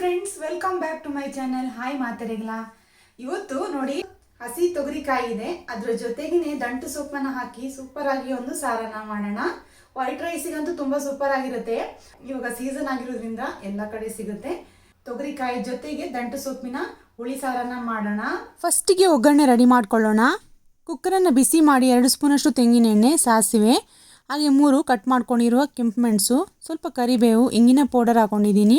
ಮೈ channel hi ಮಾತರೆಗಳ ಇವತ್ತು ನೋಡಿ ಹಸಿ ತೊಗರಿಕಾಯಿ ಇದೆ. ಅದ್ರ ಜೊತೆಗೇನೆ ದಂಟು ಸೊಪ್ಪನ್ನ ಹಾಕಿ ಸೂಪರ್ ಆಗಿ ಒಂದು ಸಾರನ್ನ ಮಾಡೋಣ. ವೈಟ್ ರೈಸಿಗಂತೂ ತುಂಬಾ ಸೂಪರ್ ಆಗಿರುತ್ತೆ ಇವಾಗ ಸೀಸನ್ ಆಗಿರೋದ್ರಿಂದ ಎಲ್ಲ ಕಡೆ ಸಿಗುತ್ತೆ. ತೊಗರಿಕಾಯಿ ಜೊತೆಗೆ ದಂಟು ಸೊಪ್ಪಿನ ಹುಳಿ ಸಾರನ್ನ ಮಾಡೋಣ. ಫಸ್ಟಿಗೆ ಒಗ್ಗರಣೆ ರೆಡಿ ಮಾಡ್ಕೊಳ್ಳೋಣ. ಕುಕ್ಕರನ್ನು ಬಿಸಿ ಮಾಡಿ ಎರಡು ಸ್ಪೂನಷ್ಟು ತೆಂಗಿನ ಎಣ್ಣೆ ಸಾಸಿವೆ. ಹಾಗೆ ಮೂರು ಕಟ್ ಮಾಡ್ಕೊಂಡಿರುವ ಕೆಂಪು ಮೆಣಸು, ಸ್ವಲ್ಪ ಕರಿಬೇವು, ಇಂಗಿನ ಪೌಡರ್ ಹಾಕೊಂಡಿದ್ದೀನಿ.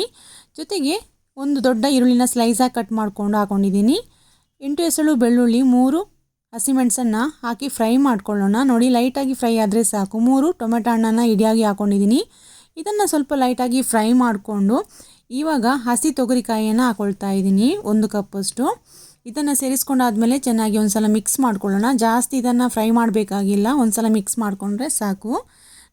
ಜೊತೆಗೆ ಒಂದು ದೊಡ್ಡ ಈರುಳ್ಳಿನ ಸ್ಲೈಸಾಗಿ ಕಟ್ ಮಾಡ್ಕೊಂಡು ಹಾಕೊಂಡಿದ್ದೀನಿ. ಎಂಟು ಹೆಸಳು ಬೆಳ್ಳುಳ್ಳಿ, ಮೂರು ಹಸಿಮೆಣಸನ್ನು ಹಾಕಿ ಫ್ರೈ ಮಾಡ್ಕೊಳ್ಳೋಣ. ನೋಡಿ ಲೈಟಾಗಿ ಫ್ರೈ ಆದರೆ ಸಾಕು. ಮೂರು ಟೊಮೆಟೊ ಹಣ್ಣನ್ನು ಇಡಿಯಾಗಿ ಹಾಕೊಂಡಿದ್ದೀನಿ. ಇದನ್ನು ಸ್ವಲ್ಪ ಲೈಟಾಗಿ ಫ್ರೈ ಮಾಡಿಕೊಂಡು ಇವಾಗ ಹಸಿ ತೊಗರಿಕಾಯಿಯನ್ನು ಹಾಕ್ಕೊಳ್ತಾ ಇದ್ದೀನಿ ಒಂದು ಕಪ್ಪಷ್ಟು ಇದನ್ನು ಸೇರಿಸ್ಕೊಂಡಾದ್ಮೇಲೆ ಚೆನ್ನಾಗಿ ಒಂದ್ಸಲ ಮಿಕ್ಸ್ ಮಾಡ್ಕೊಳ್ಳೋಣ. ಜಾಸ್ತಿ ಇದನ್ನು ಫ್ರೈ ಮಾಡಬೇಕಾಗಿಲ್ಲ. ಒಂದ್ಸಲ ಮಿಕ್ಸ್ ಮಾಡಿಕೊಂಡ್ರೆ ಸಾಕು.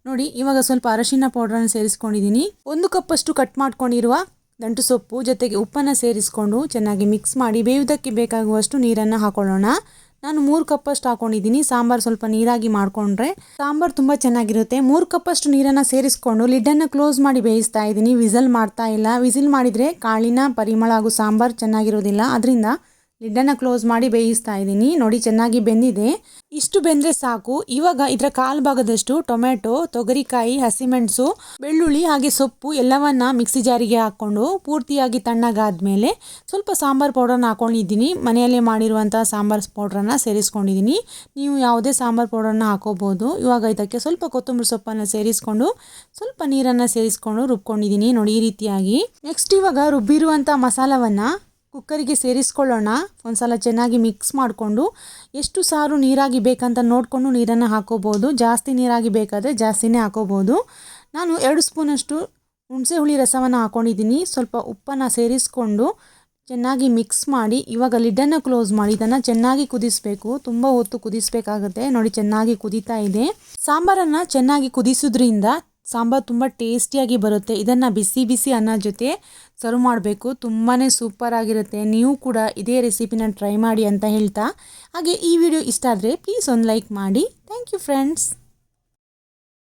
ನೋಡಿ, ಇವಾಗ ಸ್ವಲ್ಪ ಅರಶಿನ ಪೌಡ್ರನ್ನು ಸೇರಿಸ್ಕೊಂಡಿದ್ದೀನಿ. ಒಂದು ಕಪ್ಪಷ್ಟು ಕಟ್ ಮಾಡ್ಕೊಂಡಿರುವ ದಂಟು ಸೊಪ್ಪು, ಜೊತೆಗೆ ಉಪ್ಪನ್ನು ಸೇರಿಸ್ಕೊಂಡು ಚೆನ್ನಾಗಿ ಮಿಕ್ಸ್ ಮಾಡಿ ಬೇಯುವುದಕ್ಕೆ ಬೇಕಾಗುವಷ್ಟು ನೀರನ್ನು ಹಾಕೊಳ್ಳೋಣ. ನಾನು ಮೂರು ಕಪ್ಪಷ್ಟು ಹಾಕೊಂಡಿದ್ದೀನಿ. ಸಾಂಬಾರು ಸ್ವಲ್ಪ ನೀರಾಗಿ ಮಾಡಿಕೊಂಡ್ರೆ ಸಾಂಬಾರು ತುಂಬ ಚೆನ್ನಾಗಿರುತ್ತೆ. ಮೂರು ಕಪ್ಪಷ್ಟು ನೀರನ್ನು ಸೇರಿಸ್ಕೊಂಡು ಲಿಡ್ಡನ್ನು ಕ್ಲೋಸ್ ಮಾಡಿ ಬೇಯಿಸ್ತಾ ಇದ್ದೀನಿ. ವಿಸಲ್ ಮಾಡ್ತಾ ಇಲ್ಲ. ವಿಸಿಲ್ ಮಾಡಿದರೆ ಕಾಳಿನ ಪರಿಮಳ ಹಾಗೂ ಸಾಂಬಾರು ಚೆನ್ನಾಗಿರೋದಿಲ್ಲ. ಅದರಿಂದ ಲಿಡ್ಡನ್ನು ಕ್ಲೋಸ್ ಮಾಡಿ ಬೇಯಿಸ್ತಾ ಇದ್ದೀನಿ. ನೋಡಿ, ಚೆನ್ನಾಗಿ ಬೆಂದಿದೆ. ಇಷ್ಟು ಬೆಂದರೆ ಸಾಕು. ಇವಾಗ ಇದರ ಕಾಲು ಭಾಗದಷ್ಟು ಟೊಮೆಟೊ ತೊಗರಿಕಾಯಿ, ಹಸಿಮೆಣಸು, ಬೆಳ್ಳುಳ್ಳಿ ಹಾಗೆ ಸೊಪ್ಪು ಎಲ್ಲವನ್ನ ಮಿಕ್ಸಿ ಜಾರಿಗೆ ಹಾಕ್ಕೊಂಡು ಪೂರ್ತಿಯಾಗಿ ತಣ್ಣಗಾದ ಮೇಲೆ ಸ್ವಲ್ಪ ಸಾಂಬಾರು ಪೌಡರ್ನ ಹಾಕೊಂಡಿದ್ದೀನಿ. ಮನೆಯಲ್ಲೇ ಮಾಡಿರುವಂಥ ಸಾಂಬಾರು ಪೌಡ್ರನ್ನ ಸೇರಿಸ್ಕೊಂಡಿದ್ದೀನಿ. ನೀವು ಯಾವುದೇ ಸಾಂಬಾರು ಪೌಡರ್ನ ಹಾಕೋಬೋದು. ಇವಾಗ ಇದಕ್ಕೆ ಸ್ವಲ್ಪ ಕೊತ್ತಂಬರಿ ಸೊಪ್ಪನ್ನು ಸೇರಿಸ್ಕೊಂಡು ಸ್ವಲ್ಪ ನೀರನ್ನು ಸೇರಿಸ್ಕೊಂಡು ರುಬ್ಕೊಂಡಿದ್ದೀನಿ ನೋಡಿ ಈ ರೀತಿಯಾಗಿ. ನೆಕ್ಸ್ಟ್ ಇವಾಗ ರುಬ್ಬಿರುವಂಥ ಮಸಾಲವನ್ನು ಕುಕ್ಕರಿಗೆ ಸೇರಿಸ್ಕೊಳ್ಳೋಣ. ಒಂದ್ಸಲ ಚೆನ್ನಾಗಿ ಮಿಕ್ಸ್ ಮಾಡಿಕೊಂಡು ಎಷ್ಟು ಸಾರು ನೀರಾಗಿ ಬೇಕಂತ ನೋಡಿಕೊಂಡು ನೀರನ್ನು ಹಾಕೋಬೋದು. ಜಾಸ್ತಿ ನೀರಾಗಿ ಬೇಕಾದರೆ ಜಾಸ್ತಿನೇ ಹಾಕೋಬೋದು. ನಾನು ಎರಡು ಸ್ಪೂನಷ್ಟು ಹುಣಸೆ ಹುಳಿ ರಸವನ್ನು ಹಾಕೊಂಡಿದ್ದೀನಿ. ಸ್ವಲ್ಪ ಉಪ್ಪನ್ನು ಸೇರಿಸ್ಕೊಂಡು ಚೆನ್ನಾಗಿ ಮಿಕ್ಸ್ ಮಾಡಿ, ಇವಾಗ ಲಿಡ್ಡನ್ನು ಕ್ಲೋಸ್ ಮಾಡಿ, ಇದನ್ನು ಚೆನ್ನಾಗಿ ಕುದಿಸಬೇಕು. ತುಂಬ ಹೊತ್ತು ಕುದಿಸಬೇಕಾಗುತ್ತೆ. ನೋಡಿ ಚೆನ್ನಾಗಿ ಕುದೀತಾ ಇದೆ. ಸಾಂಬಾರನ್ನು ಚೆನ್ನಾಗಿ ಕುದಿಸೋದ್ರಿಂದ ಸಾಂಬಾರು ತುಂಬ ಟೇಸ್ಟಿಯಾಗಿ ಬರುತ್ತೆ. ಇದನ್ನು ಬಿಸಿ ಬಿಸಿ ಅನ್ನ ಜೊತೆ ಸರ್ವ್ ಮಾಡಬೇಕು. ತುಂಬಾ ಸೂಪರ್ ಆಗಿರುತ್ತೆ. ನೀವು ಕೂಡ ಇದೇ ರೆಸಿಪಿನ ಟ್ರೈ ಮಾಡಿ ಅಂತ ಹೇಳ್ತಾ. ಹಾಗೆ ಈ ವಿಡಿಯೋ ಇಷ್ಟ ಆದರೆ ಪ್ಲೀಸ್ ಒಂದು ಲೈಕ್ ಮಾಡಿ. Thank you friends.